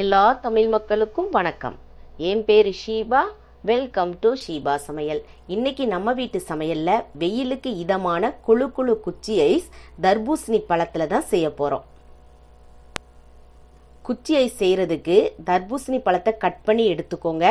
எல்லா தமிழ் மக்களுக்கும் வணக்கம். என் பேர் ஷீபா. வெல்கம் டு ஷீபா சமையல். இன்னைக்கு நம்ம வீட்டு சமையலில் வெயிலுக்கு இதமான குழு குழு குச்சி ஐஸ் தர்பூசணி பழத்தில் தான் செய்ய போகிறோம் குச்சியை செய்கிறதுக்கு தர்பூசணி பழத்தை கட் பண்ணி எடுத்துக்கோங்க.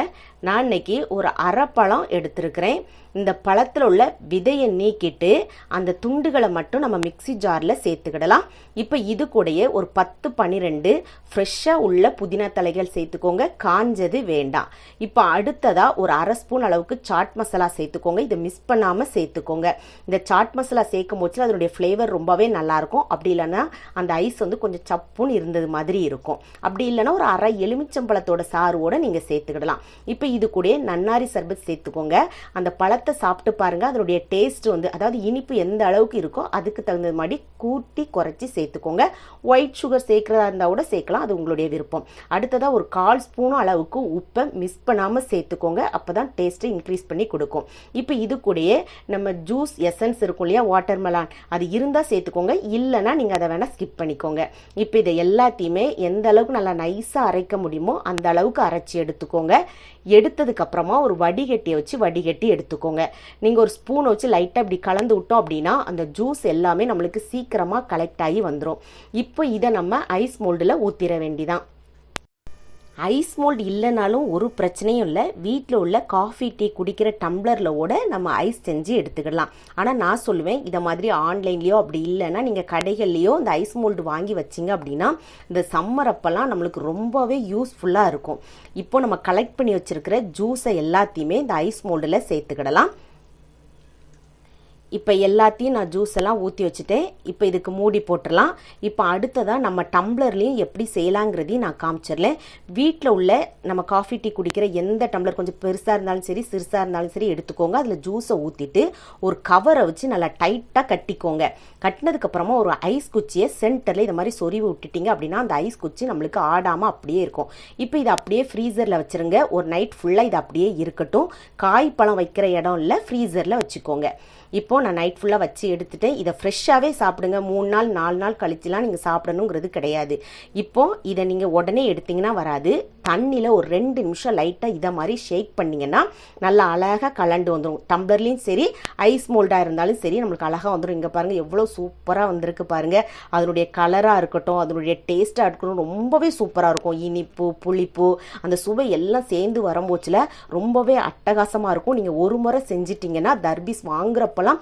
நான் இன்னைக்கு ஒரு அரை பழம் எடுத்திருக்கிறேன். இந்த பழத்தில் உள்ள விதையை நீக்கிட்டு அந்த துண்டுகளை மட்டும் நம்ம மிக்ஸி ஜாரில் சேர்த்துக்கிடலாம். இப்போ இது கூடயே ஒரு பத்து பன்னிரெண்டு ஃப்ரெஷ்ஷாக உள்ள புதினா தலைகள் சேர்த்துக்கோங்க. காஞ்சது வேண்டாம். இப்போ அடுத்ததாக ஒரு அரை ஸ்பூன் அளவுக்கு சாட் மசாலா சேர்த்துக்கோங்க. இதை மிஸ் பண்ணாமல் சேர்த்துக்கோங்க. இந்த சாட் மசாலா சேர்க்கும் போச்சு அதனுடைய ஃப்ளேவர் ரொம்பவே நல்லாயிருக்கும் அப்படி இல்லைன்னா அந்த ஐஸ் வந்து கொஞ்சம் சப்புன்னு இருந்தது மாதிரி இருக்கும். அப்படி இல்லைன்னா ஒரு அரை எலுமிச்சம்பழத்தோட சாறுவோட நீங்கள் சேர்த்துக்கிடலாம். இப்போ இது கூட நன்னாரி சர்பத் சேர்த்துக்கோங்க. அந்த பழத்தை சாப்பிட்டு பாருங்க. அதனுடைய டேஸ்ட் வந்து அதாவது இனிப்பு எந்த அளவுக்கு இருக்கோ அதுக்கு தகுந்த மாதிரி கூட்டி குறைச்சி சேர்த்துக்கோங்க. ஒயிட் சுகர் சேர்க்குறதா இருந்தால் கூட சேர்க்கலாம். அது உங்களுடைய விருப்பம். அடுத்ததாக ஒரு கால் ஸ்பூனும் அளவுக்கு உப்பை மிஸ் பண்ணாமல் சேர்த்துக்கோங்க. அப்போ தான் டேஸ்ட்டை இன்க்ரீஸ் பண்ணி கொடுக்கும். இப்போ இது கூடயே நம்ம ஜூஸ் எசன்ஸ் இருக்கும் இல்லையா? வாட்டர் மெலான் அது இருந்தால் சேர்த்துக்கோங்க. இல்லைன்னா நீங்கள் அதை வேணால் ஸ்கிப் பண்ணிக்கோங்க. இப்போ இதை எல்லாத்தையுமே எந்த அளவுக்கு நல்லா நைஸாக அரைக்க முடியுமோ அந்த அளவுக்கு அரைச்சி எடுத்துக்கோங்க. எடுத்ததுக்கப்புறமா ஒரு வடிகட்டியை வச்சு வடிகட்டி எடுத்துக்கோங்க. நீங்கள் ஒரு ஸ்பூனை வச்சு லைட்டாக இப்படி கலந்து விட்டோம் அப்படின்னா அந்த ஜூஸ் எல்லாமே நம்மளுக்கு சீக்கிரம் சீக்கிரமாக கலெக்ட் ஆகி வந்துடும் இப்போ இதை நம்ம ஐஸ் மோல்டில் ஊற்றிட வேண்டிதான். ஐஸ் மோல்டு இல்லைனாலும் ஒரு பிரச்சனையும் இல்லை. வீட்டில் உள்ள காஃபி டீ குடிக்கிற டம்ளரில் கூட நம்ம ஐஸ் செஞ்சு எடுத்துக்கிடலாம் ஆனால் நான் சொல்லுவேன் இதை மாதிரி ஆன்லைன்லேயோ அப்படி இல்லைன்னா நீங்கள் கடைகள்லேயோ இந்த ஐஸ் மோல்டு வாங்கி வச்சிங்க அப்படின்னா இந்த சம்மர் அப்போல்லாம் நம்மளுக்கு ரொம்பவே யூஸ்ஃபுல்லாக இருக்கும். இப்போ நம்ம கலெக்ட் பண்ணி வச்சுருக்கிற ஜூஸை எல்லாத்தையுமே இந்த ஐஸ் மோல்டில் சேர்த்துக்கிடலாம். இப்போ எல்லாத்தையும் நான் ஜூஸ் எல்லாம் ஊற்றி வச்சுட்டேன். இப்போ இதுக்கு மூடி போட்டுடலாம் இப்போ அடுத்ததாக நம்ம டம்ளர்லேயும் எப்படி செய்யலாங்கிறதையும் நான் காமிச்சிடலேன் வீட்டில் உள்ள நம்ம காஃபி டீ குடிக்கிற எந்த டம்ளர் கொஞ்சம் பெருசாக இருந்தாலும் சரி சிறுசாக இருந்தாலும் சரி எடுத்துக்கோங்க. அதில் ஜூஸை ஊற்றிட்டு ஒரு கவரை வச்சு நல்லா டைட்டாக கட்டிக்கோங்க. கட்டினதுக்கப்புறமா ஒரு ஐஸ் குச்சியை சென்டரில் இதை மாதிரி சொருவி விட்டுட்டீங்க அப்படின்னா அந்த ஐஸ் குச்சி நம்மளுக்கு ஆடாமல் அப்படியே இருக்கும். இப்போ இதை அப்படியே ஃப்ரீசரில் வச்சுருங்க. ஒரு நைட் ஃபுல்லாக இது அப்படியே இருக்கட்டும். காய் பழம் வைக்கிற இடம் இல்லை ஃப்ரீசரில் வச்சுக்கோங்க. இப்போ நான் நைட் ஃபுல்லாக வச்சு எடுத்துட்டேன் இதை ஃப்ரெஷ்ஷாகவே சாப்பிடுங்க. மூணு நாள் நாலு நாள் கழிச்சுலாம் நீங்கள் சாப்பிடணுங்கிறது கிடையாது. இப்போ இதை நீங்கள் உடனே எடுத்தீங்கன்னா வராது. தண்ணியில் ஒரு ரெண்டு நிமிஷம் லைட்டாக இதை மாதிரி ஷேக் பண்ணிங்கன்னா நல்லா அழகாக கலண்டு வந்துடும் டம்ளர்லேயும் சரி ஐஸ் மோல்டாக இருந்தாலும் சரி நம்மளுக்கு அழகாக வந்துடும் இங்கே பாருங்கள் எவ்வளோ சூப்பராக வந்திருக்கு பாருங்கள் அதனுடைய கலராக இருக்கட்டும் அதனுடைய டேஸ்ட்டாக இருக்கட்டும் ரொம்பவே சூப்பராக இருக்கும். இனிப்பு புளிப்பு அந்த சுவை எல்லாம் சேர்ந்து வரும்போச்சில் ரொம்பவே அட்டகாசமாக இருக்கும். நீங்கள் ஒரு முறை செஞ்சிட்டிங்கன்னா தர்பீஸ் வாங்குறப்பெல்லாம்